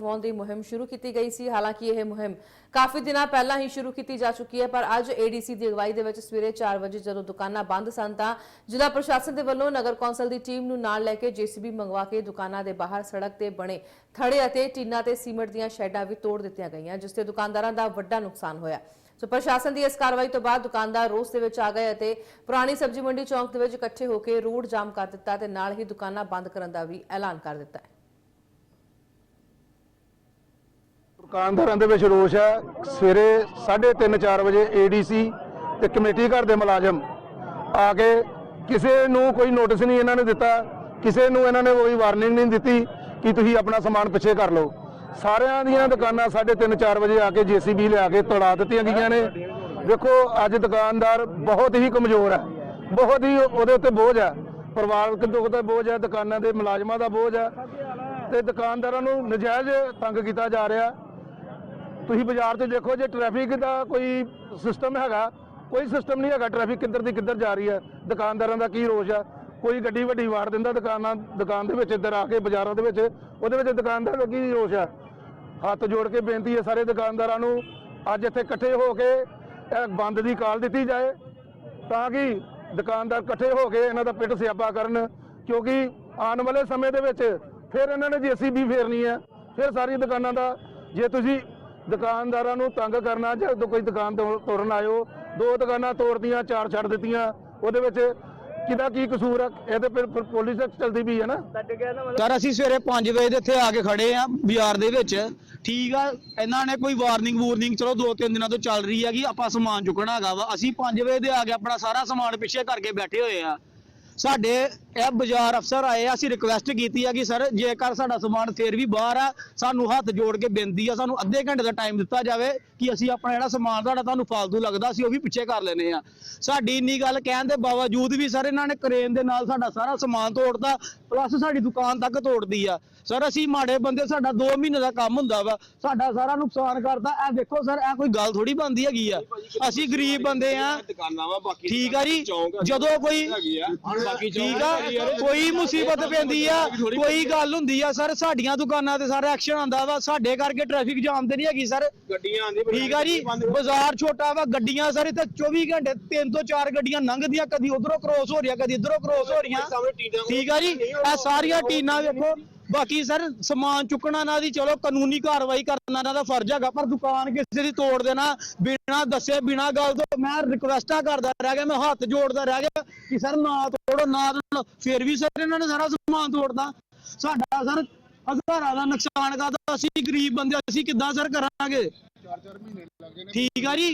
ਹਟਵਾਉਣ ਦੀ ਮੁਹਿੰਮ ਸ਼ੁਰੂ ਕੀਤੀ ਗਈ ਸੀ। ਹਾਲਾਂਕਿ ਇਹ ਮੁਹਿੰਮ ਕਾਫੀ ਦਿਨਾਂ ਪਹਿਲਾਂ ਹੀ ਸ਼ੁਰੂ ਕੀਤੀ ਜਾ ਚੁੱਕੀ ਹੈ, ਪਰ ਅੱਜ ਏਡੀਸੀ ਦੀ ਅਗਵਾਈ ਦੇ ਵਿੱਚ ਸਵੇਰੇ 4 ਵਜੇ ਜਦੋਂ ਦੁਕਾਨਾਂ ਬੰਦ ਸਨ, ਤਾਂ ਜ਼ਿਲ੍ਹਾ ਪ੍ਰਸ਼ਾਸਨ ਦੇ ਵੱਲੋਂ ਨਗਰ ਕੌਂਸਲ ਦੀ ਟੀਮ ਨੂੰ ਨਾਲ ਲੈ ਕੇ ਜੀਸੀਬੀ ਮੰਗਵਾ ਕੇ ਦੁਕਾਨਾਂ ਦੇ ਬਾਹਰ ਸੜਕ ਤੇ ਬਣੇ ਥੜੇ ਅਤੇ ਟੀਨਾਂ ਤੇ ਸੀਮੈਂਟ ਦੀਆਂ ਸ਼ੈਡਾਂ ਵੀ ਤੋੜ ਦਿੱਤੀਆਂ ਗਈਆਂ, ਜਿਸ ਤੇ ਦੁਕਾਨਦਾਰਾਂ ਦਾ ਵੱਡਾ ਨੁਕਸਾਨ ਹੋਇਆ। ਸੋ ਪ੍ਰਸ਼ਾਸਨ ਦੀ ਇਸ ਕਾਰਵਾਈ ਤੋਂ ਬਾਅਦ ਦੁਕਾਨਦਾਰ ਰੋਸ ਦੇ ਵਿੱਚ ਆ ਗਏ ਅਤੇ ਪੁਰਾਣੀ ਸਬਜ਼ੀ ਮੰਡੀ ਚੌਂਕ ਦੇ ਵਿੱਚ ਇਕੱਠੇ ਹੋ ਕੇ ਰੋਡ ਜਾਮ ਕਰ ਦਿੱਤਾ ਤੇ ਨਾਲ ਹੀ ਦੁਕਾਨਾਂ ਬੰਦ ਕਰਨ ਦਾ ਵੀ ਐਲਾਨ ਕਰ ਦਿੱਤਾ ਹੈ। ਦੁਕਾਨਦਾਰਾਂ ਦੇ ਵਿੱਚ ਰੋਸ਼ ਹੈ। ਸਵੇਰੇ 3:30 4 ਵਜੇ ਏਡੀਸੀ ਤੇ ਕਮੇਟੀ ਘਰ ਦੇ ਮੁਲਾਜ਼ਮ ਆ ਕੇ ਕਿਸੇ ਨੂੰ ਕੋਈ ਨੋਟਿਸ ਨਹੀਂ ਇਹਨਾਂ ਨੇ ਦਿੱਤਾ, ਕਿਸੇ ਨੂੰ ਇਹਨਾਂ ਨੇ ਕੋਈ ਵਾਰਨਿੰਗ ਨਹੀਂ ਦਿੱਤੀ ਕਿ ਤੁਸੀਂ ਆਪਣਾ ਸਮਾਨ ਪਿੱਛੇ ਕਰ ਲਓ। ਸਾਰਿਆਂ ਦੀਆਂ ਦੁਕਾਨਾਂ 3:30 4 ਵਜੇ ਆ ਕੇ ਜੀਸੀਬੀ ਲਿਆ ਕੇ ਤੜਾ ਦਿੱਤੀਆਂ ਗਈਆਂ ਨੇ। ਦੇਖੋ ਅੱਜ ਦੁਕਾਨਦਾਰ ਬਹੁਤ ਹੀ ਕਮਜ਼ੋਰ ਹੈ। ਬਹੁਤ ਹੀ ਉਹਦੇ ਉੱਤੇ ਬੋਝ ਹੈ। ਪਰਿਵਾਰਕ ਦੁੱਖ ਦਾ ਬੋਝ ਹੈ, ਦੁਕਾਨਾਂ ਦੇ ਮੁਲਾਜ਼ਮਾਂ ਦਾ ਬੋਝ ਹੈ ਤੇ ਦੁਕਾਨਦਾਰਾਂ ਨੂੰ ਨਜਾਇਜ਼ ਤੰਗ ਕੀਤਾ ਜਾ ਰਿਹਾ। ਤੁਸੀਂ ਬਾਜ਼ਾਰ 'ਚ ਦੇਖੋ, ਜੇ ਟ੍ਰੈਫਿਕ ਦਾ ਕੋਈ ਸਿਸਟਮ ਹੈਗਾ, ਕੋਈ ਸਿਸਟਮ ਨਹੀਂ ਹੈਗਾ ਟ੍ਰੈਫਿਕ ਕਿੱਧਰ ਦੀ ਕਿੱਧਰ ਜਾ ਰਹੀ ਹੈ। ਦੁਕਾਨਦਾਰਾਂ ਦਾ ਕੀ ਰੋਸ਼ ਹੈ ਕੋਈ ਗੱਡੀ ਵੱਡੀ ਵਾੜ ਦਿੰਦਾ ਦੁਕਾਨਾਂ, ਦੁਕਾਨ ਦੇ ਵਿੱਚ ਇੱਧਰ ਆ ਕੇ ਬਾਜ਼ਾਰਾਂ ਦੇ ਵਿੱਚ, ਉਹਦੇ ਵਿੱਚ ਦੁਕਾਨਦਾਰ ਦਾ ਕੀ ਰੋਸ਼ ਹੈ ਹੱਥ ਜੋੜ ਕੇ ਬੇਨਤੀ ਹੈ ਸਾਰੇ ਦੁਕਾਨਦਾਰਾਂ ਨੂੰ, ਅੱਜ ਇੱਥੇ ਇਕੱਠੇ ਹੋ ਕੇ ਬੰਦ ਦੀ ਕਾਲ ਦਿੱਤੀ ਜਾਏ, ਤਾਂ ਕਿ ਦੁਕਾਨਦਾਰ ਇਕੱਠੇ ਹੋ ਕੇ ਇਹਨਾਂ ਦਾ ਪਿੱਟ ਸਿਆਪਾ ਕਰਨ, ਕਿਉਂਕਿ ਆਉਣ ਵਾਲੇ ਸਮੇਂ ਦੇ ਵਿੱਚ ਫਿਰ ਇਹਨਾਂ ਨੇ ਜੀਸੀਬੀ ਫੇਰਨੀ ਹੈ, ਫਿਰ ਸਾਰੀ ਦੁਕਾਨਾਂ ਦਾ, ਜੇ ਤੁਸੀਂ ਦੁਕਾਨਦਾਰਾਂ ਨੂੰ ਤੰਗ ਕਰਨਾ ਜਾਂ ਜਦੋਂ ਕੋਈ ਦੁਕਾਨ ਤੋੜ- ਤੋੜਨ ਆਇਓ ਦੋ ਦੁਕਾਨਾਂ ਤੋੜਦੀਆਂ ਚਾਰ ਛੱਡ ਦਿੱਤੀਆਂ ਉਹਦੇ ਵਿੱਚ ਕਿਹਦਾ ਕੀ ਕਸੂਰ ਆ? ਇਹ ਤੇ ਫਿਰ ਫਿਰ ਪੁਲਿਸ ਚਲਦੀ ਵੀ ਹੈ ਨਾ। ਸਰ ਅਸੀਂ ਸਵੇਰੇ 5 ਵਜੇ ਦੇ ਇੱਥੇ ਆ ਕੇ ਖੜੇ ਆ ਬਾਜ਼ਾਰ ਦੇ ਵਿੱਚ। ਠੀਕ ਆ ਇਹਨਾਂ ਨੇ ਕੋਈ ਵਾਰਨਿੰਗ ਵੂਰਨਿੰਗ ਚਲੋ ਦੋ ਤਿੰਨ ਦਿਨਾਂ ਤੋਂ ਚੱਲ ਰਹੀ ਆ ਕਿ ਆਪਾਂ ਸਮਾਨ ਚੁੱਕਣਾ ਹੈਗਾ ਵਾ। ਅਸੀਂ 5 ਵਜੇ ਦੇ ਆ ਕੇ ਆਪਣਾ ਸਾਰਾ ਸਮਾਨ ਪਿੱਛੇ ਕਰਕੇ ਬੈਠੇ ਹੋਏ ਆ। ਸਾਡੇ ਇਹ ਬਾਜ਼ਾਰ ਅਫਸਰ ਆਏ ਆ ਅਸੀਂ ਰਿਕੁਐਸਟ ਕੀਤੀ ਆ ਕਿ ਸਰ ਜੇਕਰ ਸਾਡਾ ਸਮਾਨ ਫੇਰ ਵੀ ਬਾਹਰ ਆ ਸਾਨੂੰ ਹੱਥ ਜੋੜ ਕੇ ਬੇਨਤੀ ਆ ਸਾਨੂੰ ਅੱਧੇ ਘੰਟੇ ਦਾ ਟਾਈਮ ਦਿੱਤਾ ਜਾਵੇ ਕਿ ਅਸੀਂ ਆਪਣਾ ਜਿਹੜਾ ਸਮਾਨ ਤੁਹਾਡਾ ਤੁਹਾਨੂੰ ਫਾਲਤੂ ਲੱਗਦਾ ਅਸੀਂ ਉਹ ਵੀ ਪਿੱਛੇ ਕਰ ਲੈਨੇ ਆ। ਸਾਡੀ ਇੰਨੀ ਗੱਲ ਕਹਿਣ ਦੇ ਬਾਵਜੂਦ ਵੀ ਸਰ ਇਹਨਾਂ ਨੇ ਕਰੇਨ ਦੇ ਨਾਲ ਸਾਡਾ ਸਾਰਾ ਸਮਾਨ ਤੋੜਦਾ ਪਲੱਸ ਸਾਡੀ ਦੁਕਾਨ ਤੱਕ ਤੋੜਦੀ ਆ। ਸਰ ਅਸੀਂ ਮਾੜੇ ਬੰਦੇ ਸਾਡਾ 2 ਮਹੀਨੇ ਦਾ ਕੰਮ ਹੁੰਦਾ ਵਾ ਸਾਡਾ ਸਾਰਾ ਨੁਕਸਾਨ ਕਰਦਾ ਇਹ ਦੇਖੋ ਸਰ ਇਹ ਕੋਈ ਗੱਲ ਥੋੜੀ ਬੰਦੀ ਹੈਗੀ ਆ। ਅਸੀਂ ਗਰੀਬ ਬੰਦੇ ਆ। ਠੀਕ ਆ ਜੀ। ਜਦੋਂ ਕੋਈ ਠੀਕ ਆ ਕੋਈ ਮੁਸੀਬਤ ਪੈਂਦੀ ਆ ਕੋਈ ਗੱਲ ਹੁੰਦੀ ਆ ਸਰ ਸਾਡੀਆਂ ਦੁਕਾਨਾਂ ਤੇ ਸਾਰਾ ਐਕਸ਼ਨ ਆਂਦਾ ਵਾ ਸਾਡੇ ਕਰਕੇ ਟ੍ਰੈਫਿਕ ਜਾਮ ਤੇ ਨਹੀਂ ਹੈਗੀ ਸਰ। ਗੱਡੀਆਂ ਆਂਦੀ ਠੀਕ ਆ ਜੀ ਬਾਜ਼ਾਰ ਛੋਟਾ ਵਾ ਗੱਡੀਆਂ ਸਰ ਇੱਥੇ 24 ਘੰਟੇ ਤਿੰਨ ਤੋਂ ਚਾਰ ਗੱਡੀਆਂ ਲੰਘਦੀਆਂ ਕਦੀ ਉਧਰੋਂ ਕ੍ਰੋਸ ਹੋ ਰਹੀਆਂ ਕਦੀ ਇਧਰੋਂ ਕ੍ਰੋਸ ਹੋ ਰਹੀਆਂ। ਠੀਕ ਆ ਜੀ ਇਹ ਸਾਰੀਆਂ ਟੀਨਾਂ ਵੇਖੋ। ਬਾਕੀ ਸਰ ਸਮਾਨ ਚੁੱਕਣਾ ਨਾ ਦੀ ਚਲੋ ਕਾਨੂੰਨੀ ਕਾਰਵਾਈ ਕਰਨਾ ਇਹਨਾਂ ਦਾ ਫਰਜ਼ ਹੈਗਾ ਪਰ ਦੁਕਾਨ ਕਿਸੇ ਦੀ ਤੋੜ ਦੇਣਾ ਬਿਨਾਂ ਦੱਸੇ ਬਿਨਾਂ ਗੱਲ ਤੋਂ ਮੈਂ ਰਿਕੁਐਸਟਾਂ ਕਰਦਾ ਰਹਿ ਗਿਆ ਮੈਂ ਹੱਥ ਜੋੜਦਾ ਰਹਿ ਗਿਆ ਕਿ ਸਰ ਨਾ ਤੋੜੋ ਨਾ ਤੋੜੋ ਫਿਰ ਵੀ ਸਰ ਇਹਨਾਂ ਨੇ ਸਾਰਾ ਸਮਾਨ ਤੋੜਦਾ ਸਾਡਾ ਸਰ ਹਜ਼ਾਰਾਂ ਦਾ ਨੁਕਸਾਨ ਕਰਦਾ ਅਸੀਂ ਗਰੀਬ ਬੰਦੇ ਅਸੀਂ ਕਿੱਦਾਂ ਸਰ ਕਰਾਂਗੇ? ਠੀਕ ਆ ਜੀ?